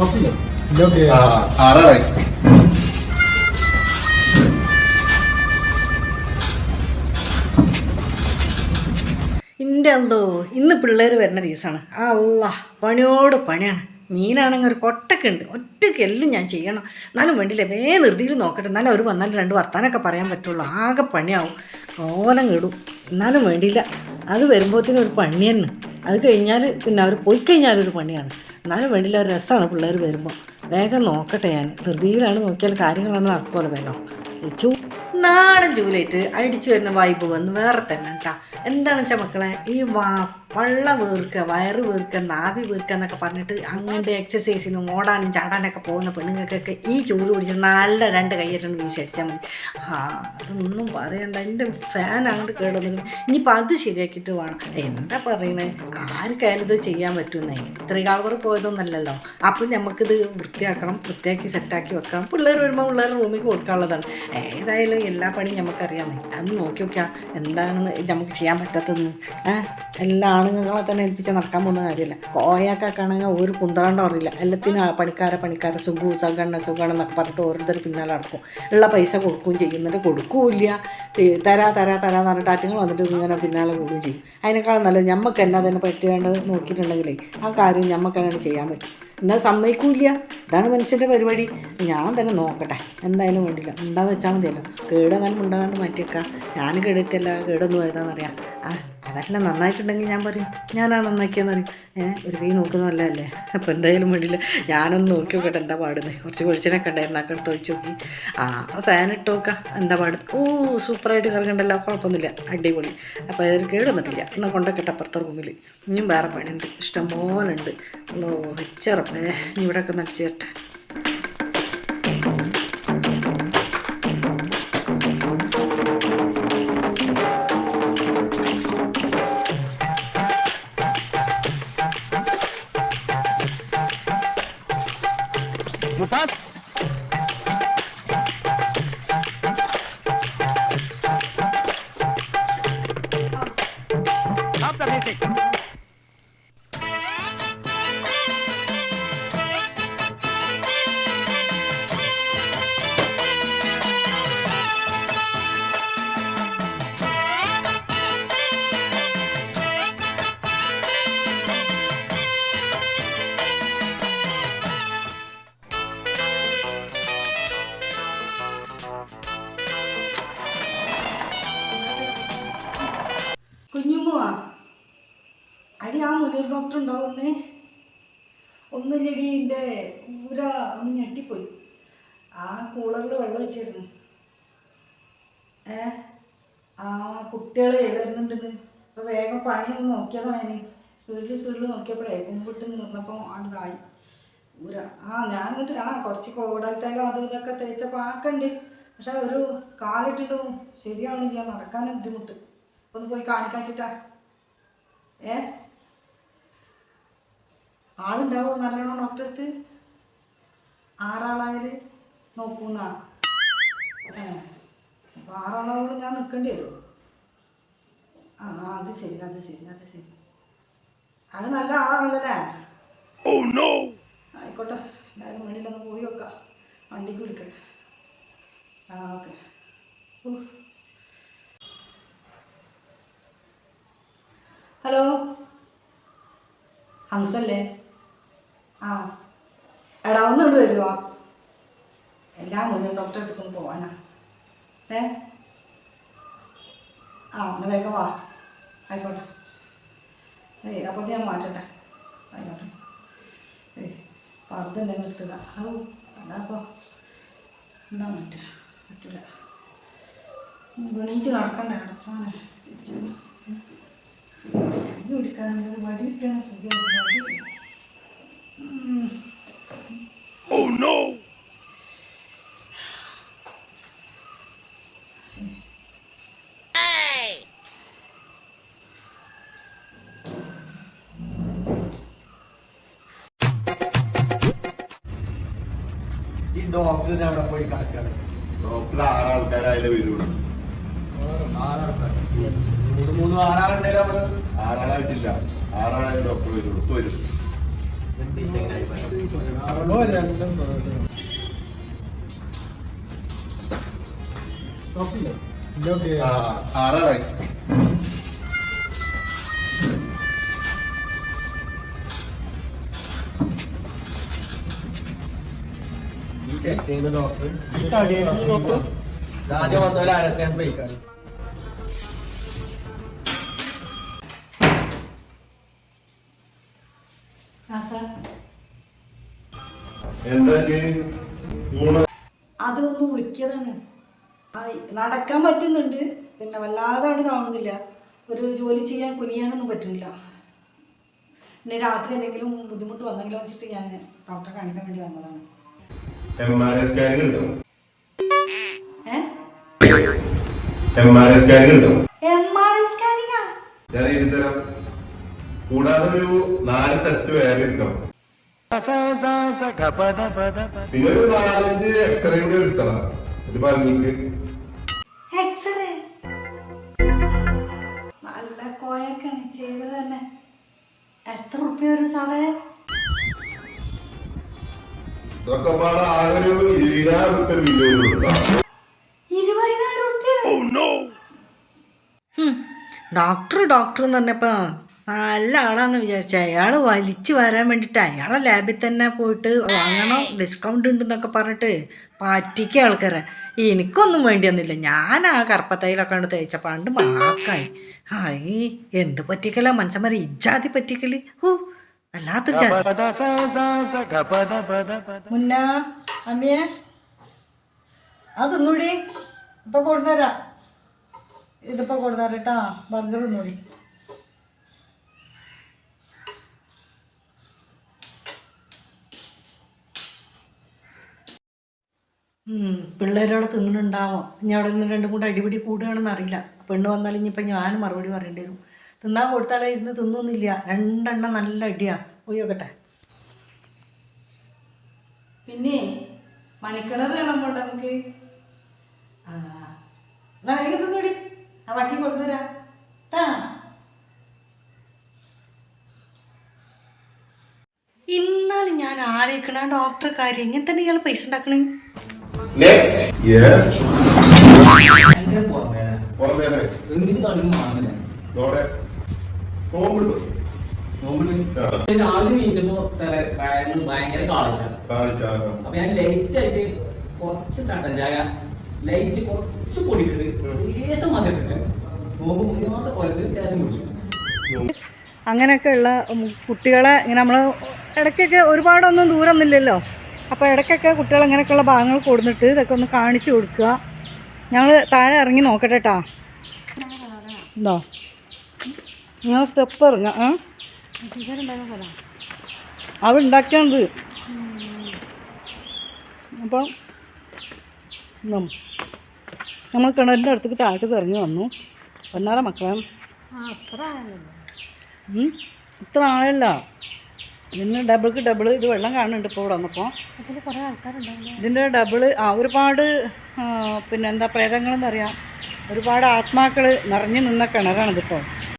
ഇതൊക്കെ ആ ആറാളായി ഇന്റെ എന്തോ ഇന്ന് പിള്ളേർ വരുന്ന ദിവസമാണ് അല്ല പണിയോട് പണിയാണ്. മീനാണെങ്കിൽ ഒരു കൊട്ടൊക്കെ ഉണ്ട് ഒറ്റയ്ക്ക് എല്ലാം ഞാൻ ചെയ്യണം. എന്നാലും വേണ്ടിയില്ല വേ നിർത്തിയിൽ നോക്കട്ടെ. എന്നാലും അവർ വന്നാലും രണ്ട് വർത്താനൊക്കെ പറയാൻ പറ്റുള്ളൂ. ആകെ പണിയാവും. കോലം കിടും. എന്നാലും വേണ്ടിയില്ല. അത് വരുമ്പോഴത്തേനും ഒരു പണി തന്നെ. അത് കഴിഞ്ഞാൽ പിന്നെ അവർ പോയി കഴിഞ്ഞാൽ ഒരു പണിയാണ്. എന്നാലും വേണ്ടിയില്ല ഒരു രസമാണ് പിള്ളേർ വരുമ്പോൾ വേഗം നോക്കട്ടെ ഞാൻ ധൃതിയിലാണ് നോക്കിയാൽ കാര്യങ്ങളാണ് നടക്കുമല്ലോ വേഗം. ചൂ നാടൻ ജൂലേറ്റ് അടിച്ചു വരുന്ന വൈബ് വന്ന് വേറെ തന്നെ കേട്ടാ എന്താണെന്ന് വെച്ചാൽ മക്കളെ ഈ വാ വള്ള വീർക്കുക വയറ് വീർക്കുക നാവി വീർക്കുക എന്നൊക്കെ പറഞ്ഞിട്ട് അങ്ങനത്തെ എക്സസൈസിനും ഓടാനും ചാടാനൊക്കെ പോകുന്ന പെണ്ണുങ്ങൾക്കൊക്കെ ഈ ചൂട് പിടിച്ച് നല്ല രണ്ട് കയ്യേറ്റം വീശടിച്ചാൽ മതി. ആ അതൊന്നും പറയണ്ട. എന്റെ ഫാൻ അങ്ങോട്ട് കേടൊന്നും ഇനിയിപ്പോൾ അത് ശരിയാക്കിയിട്ട് വേണം. എന്താ പറയണേ? ആർക്കായാലും ഇത് ചെയ്യാൻ പറ്റുന്നേ ത്രികാൾവർ പോയതൊന്നല്ലല്ലോ. അപ്പം നമുക്കിത് വൃത്തിയാക്കണം വൃത്തിയാക്കി സെറ്റാക്കി വെക്കണം. പിള്ളേർ വരുമ്പോൾ പിള്ളേർ റൂമിൽ കൊടുക്കാനുള്ളതാണ്. ഏതായാലും എല്ലാ പണിയും നമുക്കറിയാമേ അത് നോക്കി നോക്കിയാൽ എന്താണെന്ന് നമുക്ക് ചെയ്യാൻ പറ്റാത്തതെന്ന്. എല്ലാ ആണുങ്ങളെ തന്നെ ഏൽപ്പിച്ച് നടക്കാൻ പോകുന്ന കാര്യമില്ല. കോയാക്കാണെങ്കിൽ ഒരു കുന്തറാണ്ടോ അറിയില്ല. എല്ലാത്തിനും പണിക്കാരെ പണിക്കാരെ സുഖു സുഗണ്ണ സുഗണ്ണ എന്നൊക്കെ പറഞ്ഞിട്ട് ഓരോരുത്തർ പിന്നാലെ നടക്കും. ഉള്ള പൈസ കൊടുക്കുകയും ചെയ്യുന്നുണ്ട് കൊടുക്കൂല്ല. തരാ തരാ തരാ എന്ന് പറഞ്ഞിട്ട് ആറ്റങ്ങൾ വന്നിട്ട് ഇങ്ങനെ പിന്നാലെ കൂടുകയും ചെയ്യും. അതിനേക്കാളും നല്ലത് ഞമ്മക്ക് എന്നാ തന്നെ പറ്റേണ്ടത് നോക്കിയിട്ടുണ്ടെങ്കിലേ ആ കാര്യം ഞമ്മക്ക് തന്നെ ചെയ്യാൻ പറ്റും. എന്നാൽ സമ്മതിക്കൂല ഇതാണ് മനുഷ്യന്റെ പരിപാടി. ഞാൻ തന്നെ നോക്കട്ടെ. എന്തായാലും വേണ്ടില്ല. ഉണ്ടാന്ന് വെച്ചാൽ മതിയല്ലോ. കേടെന്നാലും ഉണ്ടാകാണ്ട് മാറ്റിയേക്കാം. ഞാൻ കേടത്തില്ല കേടൊന്നും വരുന്നതെന്നറിയാം. ആ. അതെല്ലാം നന്നായിട്ടുണ്ടെങ്കിൽ ഞാൻ പറയും ഞാനാ നന്നാക്കിയെന്ന് പറയും. ഏഹ് ഒരു കൈ നോക്കുന്നതല്ല അല്ലേ അപ്പോൾ എന്തായാലും വേണ്ടിയില്ല ഞാനൊന്ന് നോക്കി നോക്കട്ടെ എന്താ പാടുന്നത് കുറച്ച് വെളിച്ചനൊക്കെ ഉണ്ടായിരുന്നു. ഒക്കെ എടുത്ത് നോക്കി. ആ ഫാൻ ഇട്ട് നോക്കാം എന്താ പാടുന്നത് ഓ സൂപ്പറായിട്ട് കറങ്ങണ്ടല്ലോ. കുഴപ്പമൊന്നുമില്ല. അടിപൊളി. അപ്പോൾ അതിൽ കേടൊന്നിട്ടില്ല എന്നാൽ കൊണ്ടൊക്കെ അപ്പുറത്തെ റൂമിൽ ഇനിയും വേറെ പണിയുണ്ട്. ഇഷ്ടം പോലെ ഉണ്ട് ഓ വെച്ചറപ്പേ ഇനി ഇവിടെയൊക്കെ നടിച്ചു കേട്ടെ. papás ഡോക്ടർ ഉണ്ടാവുന്നേ ഒന്ന് എന്റെ ഊര ഒന്ന് ഞെട്ടിപ്പോയി. ആ കൂളറിൽ വെള്ളം വെച്ചിരുന്നു ഏ? ആ കുട്ടികളെ വരുന്നുണ്ടെന്ന്. അപ്പോൾ വേഗം പണി ഒന്ന് നോക്കിയതാണ് ഞാൻ സ്പീഡിൽ സ്പീഡിൽ നോക്കിയപ്പോഴേ കുമ്പിട്ട് നിന്നപ്പോൾ ആണ്ടതായി ഊര ആ ഞാൻ എന്നിട്ട് ആ കുറച്ച് കോടലത്തേലോ അതും ഇതൊക്കെ തേച്ചപ്പോൾ ആക്കണ്ട് പക്ഷെ ഒരു കാലിട്ടിട്ടും ശരിയാവണില്ല. നടക്കാൻ ബുദ്ധിമുട്ട്. ഒന്ന് പോയി കാണിക്കാൻ ചിട്ടാ ഏ? ആളുണ്ടാവോ നല്ലോണം ഡോക്ടർ അടുത്ത് ആറാളായാൽ നോക്കൂന്നാ. ആറാളാവോട് ഞാൻ നിൽക്കേണ്ടി വരുമോ ആ അത് ശരി അത് ശരി അത് ശരി. ആൾ നല്ല ആളാണല്ലേ ആയിക്കോട്ടെ എല്ലാവരും വേണ്ടിയിട്ടൊന്ന് പോയി വെക്കാം. വണ്ടിക്ക് വിളിക്കട്ടെ. ആ ഓക്കെ. ഹലോ? ഹംസല്ലേ? ആ. എടാ ഇവിടെ വരുവാ? എല്ലാം മുന്നും ഡോക്ടറെ അടുത്തൊന്ന് പോവാനാ. ഏ? ആ ഒന്ന് വേഗം വാ. ആയിക്കോട്ടെ. ഏയ് അപ്പോൾ ഞാൻ മാറ്റട്ടെ. ആയിക്കോട്ടെ. ഏയ് പർദ്ദ എന്തെങ്കിലും എടുത്തുക ഔ അതാ അപ്പോൾ എന്താ മാറ്റുക പറ്റില്ല ഗുണീച്ച് നടക്കണ്ടേ അടച്ചോനെ കൈ കുടിക്കാനുള്ള വടി കിട്ടണം സുഖം ഈ ഡോക്ടറിനെ അവിടെ പോയി കിടക്കാണ് ഡോക്ടർ ആറാൾക്കാരായാലും വരുള്ളൂ. ആറാൾക്കാർ മൂന്ന് അവിടെ? ആറാളായിട്ടില്ല. ആറാളായാലും ഡോക്ടർ വരുള്ളൂ. ഇപ്പൊ വരും. എന്ത് ഈ പറയുന്നത്? ആറോ രണ്ടും തോന്നുന്നു നോക്കില്ലേ ഇതൊക്കെ ആ ആറാളായി ഈ ചെക്ക് ചെയ്ത ഡോക്ടർ. ആദ്യം വന്നോലെ ആരസ്യാൻ പോയിക്കാണ് അതൊന്ന് വിളിക്കതാണ് നടക്കാൻ പറ്റുന്നുണ്ട്. പിന്നെ വല്ലാതെ അവിടെ കാണുന്നില്ല ഒരു ജോലി ചെയ്യാൻ കുനിയാനൊന്നും പറ്റുന്നില്ല പിന്നെ രാത്രി എന്തെങ്കിലും ബുദ്ധിമുട്ട് വന്നെങ്കിലും വെച്ചിട്ട് ഞാൻ ഡോക്ടറെ കാണിക്കാൻ വേണ്ടി വന്നതാണ്. എം ആർ ഐ സ്കാനിങ് കൂടാതെ ഒരു നാല് ടെസ്റ്റ് വേറെ എടുക്കണം. പിന്നെ ഒരു നാലഞ്ച് എക്സ്റേ കൂടി എടുക്കണം. ഇത് പറഞ്ഞിട്ട്. എക്സ്റേ നല്ല കോയൊക്കെയാണ് ചെയ്തത് തന്നെ. എത്ര റുപ്യ വരും സാറേ? ഇതൊക്കെ പാടെ ആകെ ഒരു ഇരുപതിനായിരം റുപ്യ ബില്ല് വരുള്ളൂ ഇരുപതിനായിരം റുപ്യ ഡോക്ടർ ഡോക്ടർ എന്ന് പറഞ്ഞപ്പോൾ നല്ല ആളാന്ന് വിചാരിച്ച. അയാൾ വലിച്ചു വരാൻ വേണ്ടിയിട്ട് അയാളെ ലാബിൽ തന്നെ പോയിട്ട് വാങ്ങണം ഡിസ്കൗണ്ട് ഉണ്ടെന്നൊക്കെ പറഞ്ഞിട്ട് പറ്റിക്ക ആൾക്കാരെ. എനിക്കൊന്നും വേണ്ടി വന്നില്ല ഞാൻ ആ കറുപ്പത്തൈലൊക്കെ കണ്ട് തേച്ച പണ്ട് മാക്കായി. ഹായ് എന്ത് പറ്റിക്കല മനുഷ്യന്മാരെ? ഇജാതി പറ്റിക്കൽ. ഹൂ വല്ലാത്തൊരു മുന്ന അമ്മയെ അതൊന്നുകൂടി ഇപ്പൊ കൊടുന്നേരാ. ഇതിപ്പോ കൊടുന്നേരട്ടാ. ബർഗർ ഒന്നുകൂടി പിള്ളേരോടെ തിന്നിട്ടുണ്ടാവാം ഇനി അവിടെ നിന്ന് രണ്ടും കൂടെ അടിപിടി കൂടുകയാണെന്ന് അറിയില്ല. പെണ്ണ് വന്നാൽ ഇനിയിപ്പോൾ ഞാൻ മറുപടി പറയേണ്ടി വരും. തിന്നാൻ കൊടുത്താലേ ഇരുന്ന് തിന്നൊന്നുമില്ല രണ്ടെണ്ണം നല്ല അടിയാണ് പോയി നോക്കട്ടെ. പിന്നെ മണിക്കിണർ വേണം കൊണ്ട് നമുക്ക്? ആ എന്നാ വേഗം തിന്നോടി. ആ വാക്കി കൊണ്ടുവരാ. ട്ടാ. ഇന്നാലും ഞാൻ ആലോചിക്കണ ഡോക്ടർ കാര്യം. എങ്ങനെ തന്നെ ഇയാൾ പൈസ ഉണ്ടാക്കണേ. നെക്സ്റ്റ് യെസ് ഭയങ്കര പുറമേ പുറമേ എന്തിന് തുടങ്ങി വാങ്ങല നോടെ. രാവിലെ നീച്ചപ്പോ സാറേ ഭയങ്കര അപ്പൊ ഞാൻ ലൈറ്റ് കുറച്ച് കട്ടൻ ചായ ലൈറ്റ് കുറച്ച് ലേശം മതിട്ടിട്ട് ലേശം കുടിച്ചു. അങ്ങനെയൊക്കെയുള്ള കുട്ടികളെ ഇങ്ങനെ നമ്മൾ ഇടയ്ക്കൊക്കെ ഒരുപാടൊന്നും ദൂരമൊന്നുമില്ലല്ലോ അപ്പോൾ ഇടയ്ക്കൊക്കെ കുട്ടികൾ അങ്ങനെയൊക്കെയുള്ള ഭാഗങ്ങൾ കൊടുത്തിട്ട് ഇതൊക്കെ ഒന്ന് കാണിച്ചു കൊടുക്കുക. ഞങ്ങൾ താഴെ ഇറങ്ങി നോക്കട്ടെ കേട്ടാ എന്തോ നിങ്ങൾ സ്റ്റെപ്പ് ഇറങ്ങാം ആ അവ ഉണ്ടാക്കിയത് അപ്പം. നമ്മൾ കിണറിന്റെ അടുത്തേക്ക് താഴത്തേക്ക് ഇറങ്ങി വന്നു. ഒന്നാറ മക്കളെ? ഉം. ഇത്ര ആളല്ല ഇതിന് ഡബിൾക്ക് ഡബിൾ ഇത് വെള്ളം കാണുന്നുണ്ട് ഇപ്പോൾ ഇവിടെ വന്നപ്പോൾ ഇതിന്റെ ഡബിൾ ആ ഒരുപാട് പിന്നെന്താ പിന്നെ എന്താ പ്രേതങ്ങളെന്ന് അറിയാം ഒരുപാട് ആത്മാക്കൾ നിറഞ്ഞു നിന്ന കിണറാണ് ഇതിപ്പോൾ